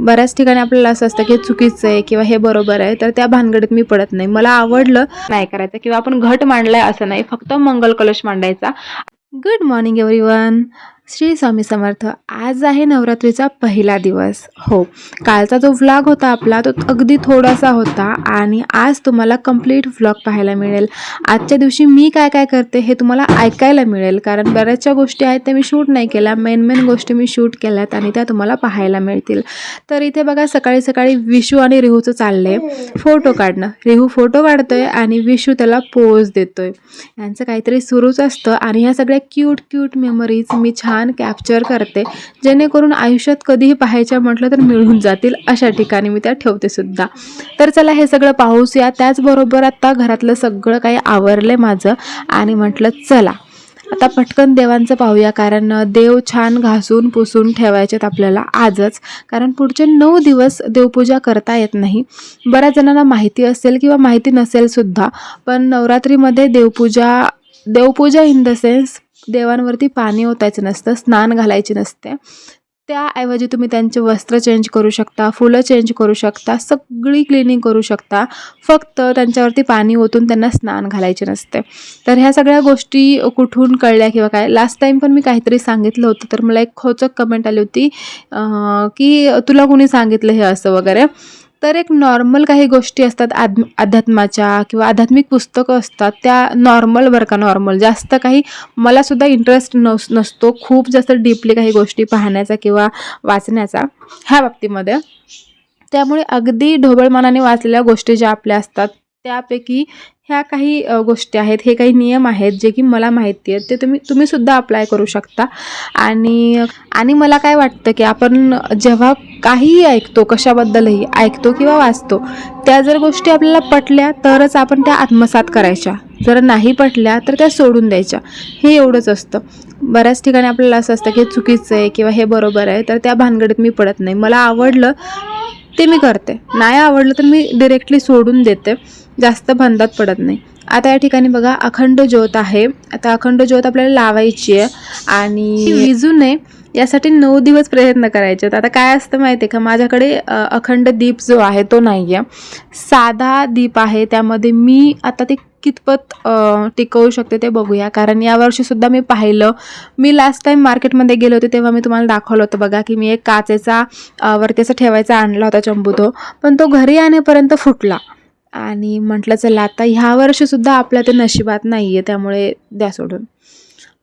बऱ्याच ठिकाणी आपल्याला असं असतं की चुकीचं आहे किंवा हे बरोबर आहे तर त्या भानगडीत मी पडत नाही. मला आवडलं नाही करायचं किंवा आपण घट मांडलाय असं नाही फक्त मंगल कलश मांडायचा. Good morning everyone Shri Swami Samarth आज आहे नवरात्रीचा पहिला दिवस. हो कालचा जो व्लॉग होता आपला तो अगदी थोडासा होता आणि आज तुम्हाला कंप्लीट व्लॉग पाहायला मिळेल. आजच्या दिवशी मी काय काय करते हे तुम्हाला ऐकायला मिळेल कारण बऱ्याचशा गोष्टी आहेत त्या मी शूट नाही केल्या. मेन मेन गोष्टी मी शूट केल्यात आणि त्या तुम्हाला पाहायला मिळतील. तर इथे बघा सकाळी सकाळी विशू आणि रेहूचं चाललंय. फोटो काढणं. रेहू फोटो काढतोय आणि विशू त्याला पोज देतोय. यांचं काहीतरी सुरूच असतं आणि ह्या सगळ्या क्यूट क्यूट मेमरीज मी छान कॅप्चर करते. जेणेकरून आयुष्यात कधीही पाहायच्या म्हटलं तर मिळून जातील अशा ठिकाणी मी त्या ठेवते सुद्धा. तर चला हे सगळं पाहूस या. त्याचबरोबर आत्ता घरातलं सगळं काही आवरलं माझं आणि म्हटलं चला. आता पटकन देवांचं पाहूया कारण देव छान घासून पुसून ठेवायचेत आपल्याला आजच. कारण पुढचे नऊ दिवस देवपूजा करता येत नाही. बऱ्याच जणांना माहिती असेल किंवा माहिती नसेल सुद्धा पण नवरात्रीमध्ये देवपूजा देवपूजा इन द सेन्स देवांवरती पाणी ओतायचं नसतं स्नान घालायचे नसते. त्याऐवजी तुम्ही त्यांचे वस्त्र चेंज करू शकता फुलं चेंज करू शकता सगळी क्लिनिंग करू शकता. फक्त त्यांच्यावरती पाणी ओतून त्यांना स्नान घालायचे नसते. तर ह्या सगळ्या गोष्टी कुठून कळल्या किंवा काय? लास्ट टाईम पण मी काहीतरी सांगितलं होतं तर मला एक खोचक कमेंट आली होती की तुला कोणी सांगितलं हे असं वगैरे? तर एक नॉर्मल काही गोष्टी असतात आद अध्यात्माच्या किंवा आध्यात्मिक पुस्तकं असतात त्या नॉर्मल बरं का नॉर्मल जास्त काही मला सुद्धा इंटरेस्ट नस नसतो खूप जास्त डीपली काही गोष्टी पाहण्याचा किंवा वाचण्याचा ह्या बाबतीमध्ये. त्यामुळे अगदी ढोबळमानाने वाचलेल्या गोष्टी ज्या आपल्या असतात त्यापैकी ह्या काही गोष्टी आहेत हे काही नियम आहेत जे की मला माहिती आहेत ते तुम्ही तुम्ही सुद्धा अप्लाय करू शकता. आणि आणि मला काय वाटतं की आपण जेव्हा काहीही ऐकतो कशाबद्दलही ऐकतो किंवा वाचतो त्या जर गोष्टी आपल्याला पटल्या तरच आपण त्या आत्मसात करायच्या. जर नाही पटल्या तर त्या सोडून द्यायच्या. हे एवढंच असतं. बऱ्याच ठिकाणी आपल्याला असं असतं की चुकीचं आहे किंवा हे बरोबर आहे तर त्या भानगडीत मी पडत नाही. मला आवडलं ते मी करते. नाही आवडलं तर मी डिरेक्टली सोडून देते. जास्त बंधात पडत नाही. आता या ठिकाणी बघा अखंड ज्योत आहे. आता अखंड ज्योत आपल्याला लावायची आहे. आणि विजू नये यासाठी नऊ दिवस प्रयत्न करायचे आहेत. आता काय असतं माहिती आहे का? माझ्याकडे अखंड दीप जो आहे तो नाही आहे साधा दीप आहे. त्यामध्ये मी आता ते कितपत टिकवू शकते ते बघूया. कारण यावर्षीसुद्धा मी पाहिलं. मी लास्ट टाईम मार्केटमध्ये गेले होते तेव्हा मी तुम्हाला दाखवलं होतं बघा की मी एक काचेचा वरती असं ठेवायचा आणला होता चंबुतो पण तो घरी आणेपर्यंत फुटला. आणि म्हटलं चला आता ह्या वर्षीसुद्धा आपल्या ते नशिबात नाही आहे त्यामुळे द्या सोडून.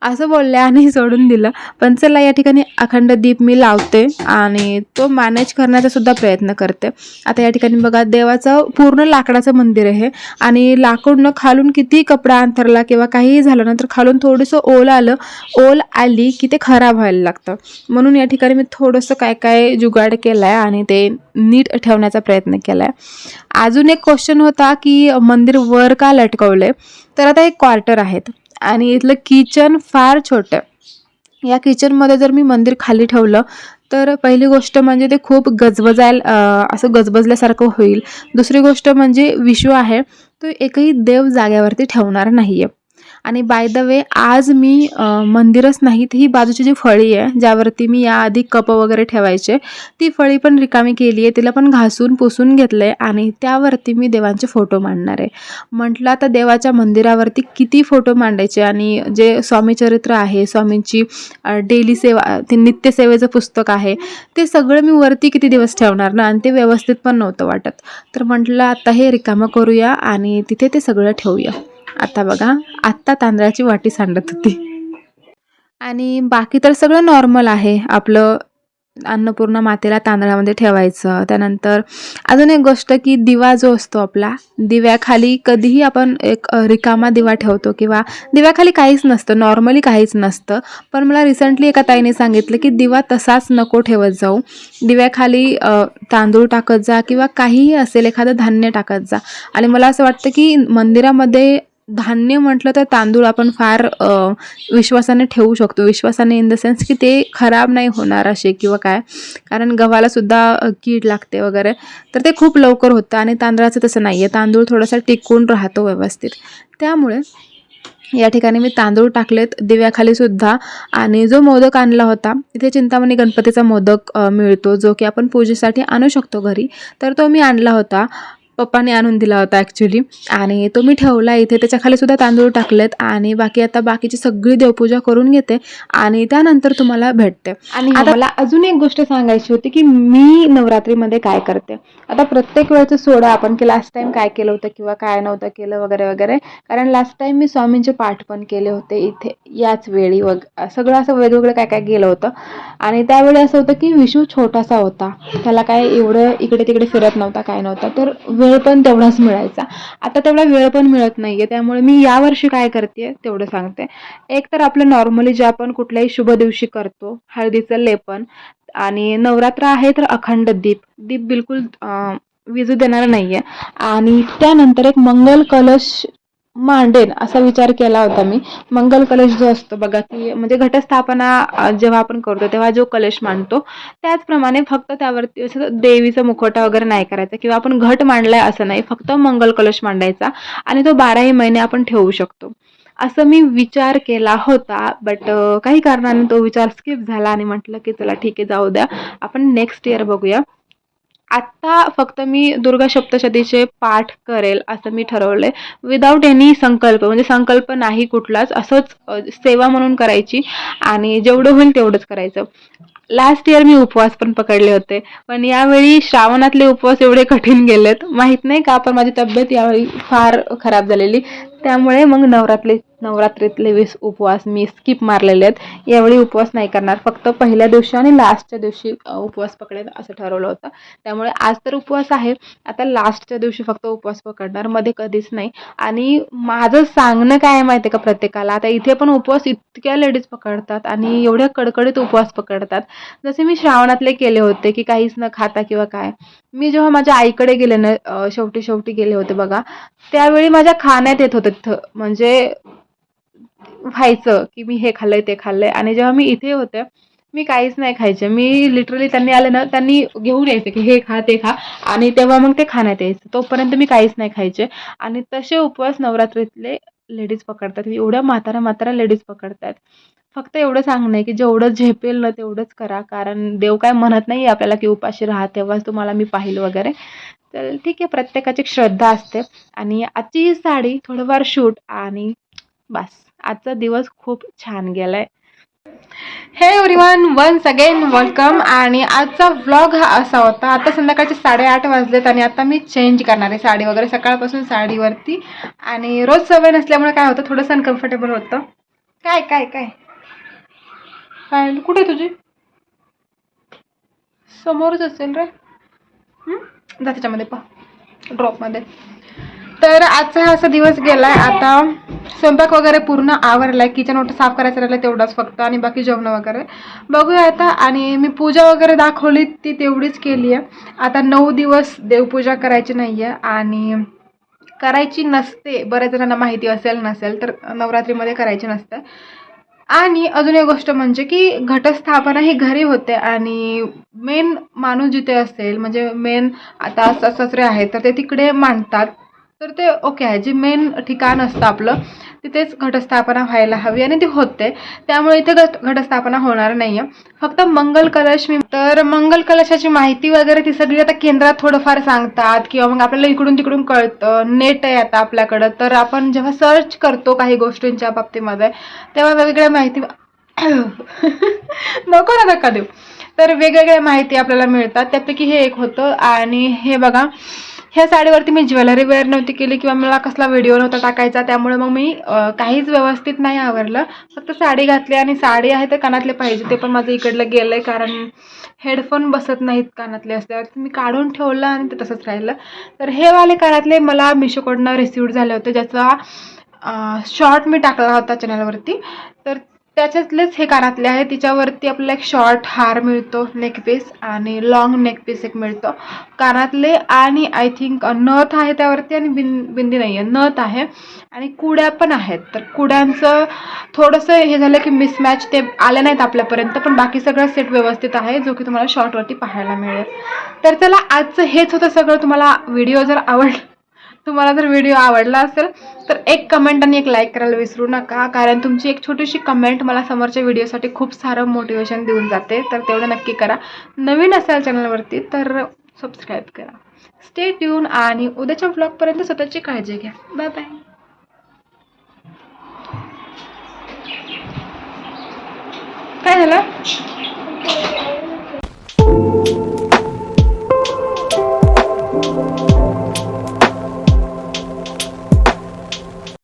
असं बोलले आणि सोडून दिलं. पण चला या ठिकाणी अखंड दीप मी लावते आणि तो मॅनेज करण्याचा सुद्धा प्रयत्न करते. आता या ठिकाणी बघा देवाचं पूर्ण लाकडाचं मंदिर आहे आणि लाकूडनं खालून किती कपडा अंतरला किंवा काहीही झालं ना तर खालून थोडंसं ओल आलं. ओल आली की ते खराब व्हायला लागतं. म्हणून या ठिकाणी मी थोडंसं काय काय जुगाड केला आहे आणि ते नीट ठेवण्याचा प्रयत्न केला आहे अजून एक क्वेश्चन होता की मंदिर वर का लटकवलं तर आता एक क्वार्टर आहेत. आणि इथलं किचन फार छोटं आहे. या किचनमध्ये जर मी मंदिर खाली ठेवलं तर पहिली गोष्ट म्हणजे ते खूप गजबजायला असं गजबजल्यासारखं होईल दुसरी गोष्ट म्हणजे विशू आहे तो एकही देव जाग्यावरती ठेवणार नाही आहे आणि बाय द वे आज मी मंदिरच नाही ही बाजूची जी फळी आहे ज्यावरती मी याआधी कप वगैरे ठेवायचे ती फळी पण रिकामी केली आहे तिला पण घासून पुसून घेतलं आहे आणि त्यावरती मी देवांचे फोटो मांडणार आहे. म्हटलं आता देवाच्या मंदिरावरती किती फोटो मांडायचे आणि जे स्वामीचरित्र आहे स्वामींची डेली सेवा ते नित्यसेवेचं पुस्तक आहे ते सगळं मी वरती किती दिवस ठेवणार ना आणि ते व्यवस्थित पण नव्हतं वाटत. तर म्हटलं आता हे रिकामं करूया आणि तिथे ते सगळं ठेवूया. आता बघा आत्ता तांदळाची वाटी सांडत होती. आणि बाकी तर सगळं नॉर्मल आहे. आपलं अन्नपूर्णा मातेला तांदळामध्ये ठेवायचं. त्यानंतर अजून एक गोष्ट की दिवा जो असतो आपला दिव्याखाली कधीही आपण एक रिकामा दिवा ठेवतो किंवा दिव्याखाली काहीच नसतं नॉर्मली काहीच नसतं. पण मला रिसेंटली एका ताईने सांगितलं की दिवा तसाच नको ठेवत जाऊ. दिव्याखाली तांदूळ टाकत जा किंवा काहीही असेल एखादं धान्य टाकत जा. आणि मला असं वाटतं की मंदिरामध्ये धान्य म्हटलं तर तांदूळ आपण फार विश्वासाने ठेवू शकतो. विश्वासाने इन द सेन्स की ते खराब नाही होणार असे किंवा काय. कारण गव्हाला सुद्धा कीड लागते वगैरे. तर ते खूप लवकर होतं आणि तांदळाचं तसं नाही आहे तांदूळ थोडासा टिकून राहतो व्यवस्थित. त्यामुळे या ठिकाणी मी तांदूळ टाकलेत दिव्याखालीसुद्धा आणि जो मोदक आणला होता इथे चिंतामणी गणपतीचा मोदक मिळतो जो की आपण पूजेसाठी आणू शकतो घरी. तर तो मी आणला होता. पप्पाने आणून दिला होता ॲक्च्युली आणि तो मी ठेवला इथे. त्याच्याखाली सुद्धा तांदूळ टाकलेत आणि बाकी आता बाकीची सगळी देवपूजा करून घेते आणि त्यानंतर तुम्हाला भेटते. आणि आता मला अजून एक गोष्ट सांगायची होती की मी नवरात्रीमध्ये काय करते? आता प्रत्येक वेळेचं सोडा आपण की लास्ट टाइम काय केलं होतं किंवा काय नव्हतं केलं वगैरे वगैरे. कारण लास्ट टाइम मी स्वामींचे पाठ पण केले होते इथे याच वेळी वग सगळं असं वेगवेगळं काय काय केलं होतं. आणि त्यावेळी असं होतं की विशू छोटासा होता. त्याला काय एवढं इकडे तिकडे फिरत नव्हता काय नव्हता. तर वेळ पण तेवढाच मिळायचा. आता तेवढा वेळ पण मिळत नाहीये त्यामुळे मी यावर्षी काय करते तेवढं सांगते. एक तर आपलं नॉर्मली जे आपण कुठल्याही शुभ दिवशी करतो हळदीचं लेपन आणि नवरात्र आहे तर अखंड दीप. दीप बिलकुल अं, विजू देणार नाहीये. आणि त्यानंतर एक मंगल कलश मांडेन असा विचार केला होता मी. मंगल कलश जो असतो बघा की म्हणजे घटस्थापना जेव्हा आपण करतो तेव्हा जो कलश मांडतो त्याचप्रमाणे फक्त त्यावरती असं देवीचा मुखवटा वगैरे नाही करायचा किंवा आपण घट मांडलाय असं नाही फक्त मंगल कलश मांडायचा आणि तो बाराही महिने आपण ठेवू शकतो. असं मी विचार केला होता बट काही कारणाने तो विचार स्किप झाला आणि म्हटलं की चला ठीक आहे जाऊ द्या. आपण नेक्स्ट इयर बघूया. आत्ता फक्त मी दुर्गा सप्तशतीचे पाठ करेल असं मी ठरवलंय. विदाऊट एनी संकल्प म्हणजे संकल्प नाही कुठलाच असंच सेवा म्हणून करायची आणि जेवढं होईल तेवढंच करायचं. लास्ट इयर मी उपवास पण पकडले होते पण यावेळी श्रावणातले उपवास एवढे कठीण गेलेत. माहीत नाही का पण माझी तब्येत यावेळी फार खराब झालेली. त्यामुळे मग नवरात्रे नवरात्रीतले वीस उपवास मी स्किप मारलेले आहेत. यावेळी उपवास नाही करणार. फक्त पहिल्या दिवशी आणि लास्टच्या दिवशी उपवास पकडेल असं ठरवलं होतं. त्यामुळे आज तर उपवास आहे. आता लास्टच्या दिवशी फक्त उपवास पकडणार मध्ये कधीच नाही. आणि माझं सांगणं काय माहिती आहे का प्रत्येकाला? आता इथे पण उपवास इतक्या लेडीज पकडतात आणि एवढ्या कडकडीत उपवास पकडतात. जसे मी श्रावणातले केले होते की काहीच न खाता किंवा काय. मी जेव्हा माझ्या आईकडे गेले ना शेवटी शेवटी गेले होते बघा त्यावेळी माझ्या खाण्यात येत होतं तिथं. म्हणजे व्हायचं की मी हे खाल्लंय ते खाल्लंय. आणि जेव्हा मी इथे होते मी काहीच नाही खायचे. मी लिटरली त्यांनी आले ना त्यांनी घेऊन यायचे की हे खा ते खा. आणि तेव्हा मग ते खाण्यात यायचं. तोपर्यंत मी काहीच नाही खायचे. आणि तसे उपवास नवरात्रीतले लेडीज पकडतात. एवढ्या म्हाताऱ्या म्हाताऱ्या लेडीज पकडतात. फक्त एवढं सांगणं आहे की जेवढं झेपेल ना तेवढंच करा. कारण देव काय म्हणत नाही आपल्याला की उपाशी राहा तेव्हाच तुम्हाला मी पाहिलं वगैरे. तर ठीक आहे प्रत्येकाची श्रद्धा असते. आणि आजची ही साडी थोडंफार शूट आणि बस आजचा दिवस खूप छान गेलाय. हे एव्हरीवन वन्स अगेन वेलकम आणि आजचा व्लॉग हा असा होता. आता संध्याकाळचे साडेआठ वाजलेत आणि आता मी चेंज करणार आहे साडी वगैरे. सकाळपासून साडीवरती. आणि रोज सवय नसल्यामुळे काय होतं थोडंसं अनकम्फर्टेबल होतं. काय काय काय? काय कुठे आहे तुझी? समोरच असेल रे. जा त्याच्यामध्ये पा ड्रॉपमध्ये तर आजचा हा असा दिवस गेलाय. आता स्वयंपाक वगैरे पूर्ण आवरलाय. किचन वगैरे साफ करायचं राहिलं तेवढाच फक्त. आणि बाकी जेवण वगैरे. बघूया आता. आणि मी पूजा वगैरे दाखवली ती तेवढीच केली आहे. आता नऊ दिवस देवपूजा करायची नाही आहे आणि करायची नसते. बऱ्याच जणांना माहिती असेल नसेल तर नवरात्रीमध्ये करायची नसते. आणि अजून एक गोष्ट म्हणजे की घटस्थापना ही घरी होते आणि मेन माणूस जिथे असेल म्हणजे मेन आता स- ससरे आहेत तर ते तिकडे मांडतात. तर ते ओके आहे. जे मेन ठिकाण असतं आपलं तिथेच घटस्थापना व्हायला हवी आणि ती होते. त्यामुळे इथे घट घटस्थापना होणार नाही आहे फक्त मंगल कलश मी तर मंगल कलशाची माहिती वगैरे ती सगळी आता केंद्रात थोडंफार सांगतात किंवा मग आपल्याला इकडून तिकडून कळतं. नेट आहे आता आपल्याकडं. तर आपण जेव्हा सर्च करतो काही गोष्टींच्या बाबतीमध्ये तेव्हा वेगवेगळ्या माहिती नको ना धक्का देऊ. तर वेगवेगळ्या माहिती आपल्याला मिळतात. त्यापैकी हे एक होतं. आणि हे बघा. ह्या साडीवरती मी ज्वेलरी वेअर नव्हती केली किंवा मला कसला व्हिडिओ नव्हता टाकायचा त्यामुळे मग मी काहीच व्यवस्थित नाही आवरलं. फक्त साडी घातली आणि साडी आहे तर कानातले पाहिजे ते पण माझं इकडलं गेलं आहे कारण हेडफोन बसत नाहीत कानातले असल्यावर. मी काढून ठेवलं आणि ते तसंच राहिलं. तर हे वाले कानातले मला मिशोकडनं रिसिव्ड झाले होते ज्याचा शॉर्ट मी टाकला होता चॅनलवरती तर त्याच्यातलेच हे कानातले आहे. तिच्यावरती आपल्याला एक शॉर्ट हार मिळतो नेकपीस आणि लॉंग नेकपीस एक मिळतो. कानातले आणि आय थिंक नथ आहे त्यावरती आणि बिन बिंदी नाही आहे नथ आहे आणि कुड्या पण आहेत. तर कुड्यांचं थोडंसं हे झालं की मिसमॅच ते आले नाहीत आपल्यापर्यंत पण बाकी सगळं सेट व्यवस्थित आहे जो की तुम्हाला शॉर्टवरती पाहायला मिळेल. तर चला आजचं हेच होतं सगळं. तुम्हाला व्हिडिओ जर आवड तुम्हाला जर व्हिडिओ आवडला असेल तर एक कमेंट आणि एक लाईक करायला विसरू नका. कारण तुमची एक छोटीशी कमेंट मला समोरच्या व्हिडिओसाठी खूप सारं मोटिवेशन देऊन जाते. तर तेवढं नक्की करा. नवीन असाल चॅनलवरती तर सबस्क्राईब करा. स्टे ट्यून आणि उद्याच्या ब्लॉगपर्यंत स्वतःची काळजी घ्या. बाय बाय काय झालं?